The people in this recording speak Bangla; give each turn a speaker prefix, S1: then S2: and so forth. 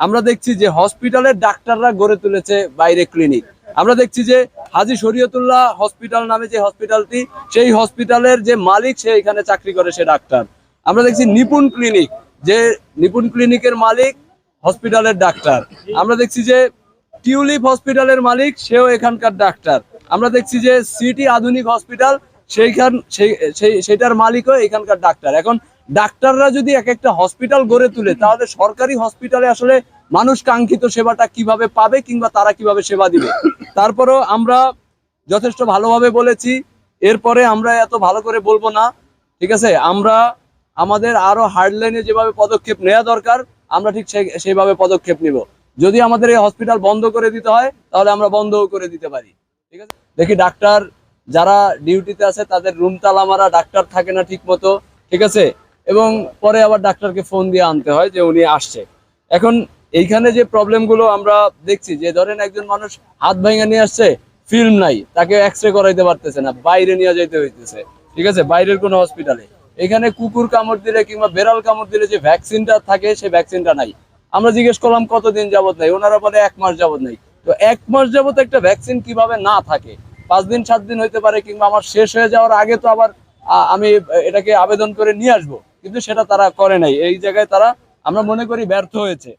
S1: আমরা দেখছি যে হসপিটালের ডাক্তাররা গড়ে তুলেছে বাইরে ক্লিনিক। আমরা দেখছি যে হাজি শরীয়তুল্লাহ হসপিটাল নামে যে হসপিটালটি, সেই হসপিটালের যে মালিক সে এখানে চাকরি করে, সে ডাক্তার। আমরা দেখছি নিপুণ ক্লিনিক, যে নিপুণ ক্লিনিকের মালিক হসপিটালের ডাক্তার। আমরা দেখছি যে টিউলিপ হসপিটালের মালিক, সেও এখানকার ডাক্তার। আমরা দেখছি যে সিটি আধুনিক হসপিটাল, সেইখান সেই সেটার মালিকও এখানকার ডাক্তার। এখন ডাক্তাররা যদি এক একটা হসপিটাল গড়ে তুলে, তাহলে সরকারি হসপিটালে আসলে মানুষ কাঙ্ক্ষিত সেবাটা কীভাবে পাবে কিংবা তারা কীভাবে সেবা দিবে? তারপরেও আমরা যথেষ্ট ভালোভাবে বলেছি, এরপরে আমরা এত ভালো করে বলব না, ঠিক আছে? আমরা, আমাদের আরও হার্ডলাইনে যেভাবে পদক্ষেপ নেওয়া দরকার, আমরা ঠিক সেই- সেইভাবে পদক্ষেপ নিব। যদি আমাদের এই হসপিটাল বন্ধ করে দিতে হয়, তাহলে আমরা বন্ধও করে দিতে পারি। ঠিক আছে? দেখি ডাক্তার যারা ডিউটিতে আছে, তাদের রুম তালা মারা, ডাক্তার থাকে না ঠিক মতো ঠিক আছে? এবং পরে আবার ডাক্তারকে ফোন দিয়ে আনতে হয় যে উনি আসছে। এখন এইখানে যে প্রবলেমগুলো আমরা দেখছি, যে ধরেন একজন মানুষ হাত ভাঙা নিয়ে আসছে ফিল্ম নাই, তাকে এক্স রে করাইতে পারতেছে না, বাইরে নিয়ে যাইতে হইতেছে, ঠিক আছে? বাইরের কোনো হসপিটালে এখানে কুকুর কামড় দিলে কিংবা বেড়াল কামড় দিলে যে ভ্যাকসিনটা থাকে, সেই ভ্যাকসিনটা নাই। আমরা জিজ্ঞেস করলাম, কতদিন যাবত নাই? ওনারা বলে, এক মাস যাবত নাই। তো এক মাস যাবত একটা ভ্যাকসিন কীভাবে না থাকে? পাঁচ দিন, সাত দিন হইতে পারে কিংবা আমার শেষ হয়ে যাওয়ার আগে তো আবার আমি এটাকে আবেদন করে নিয়ে আসব। কিন্তু সেটা তারা করে নাই। এই জায়গায় তারা আমরা মনে করি ব্যর্থ হয়েছে।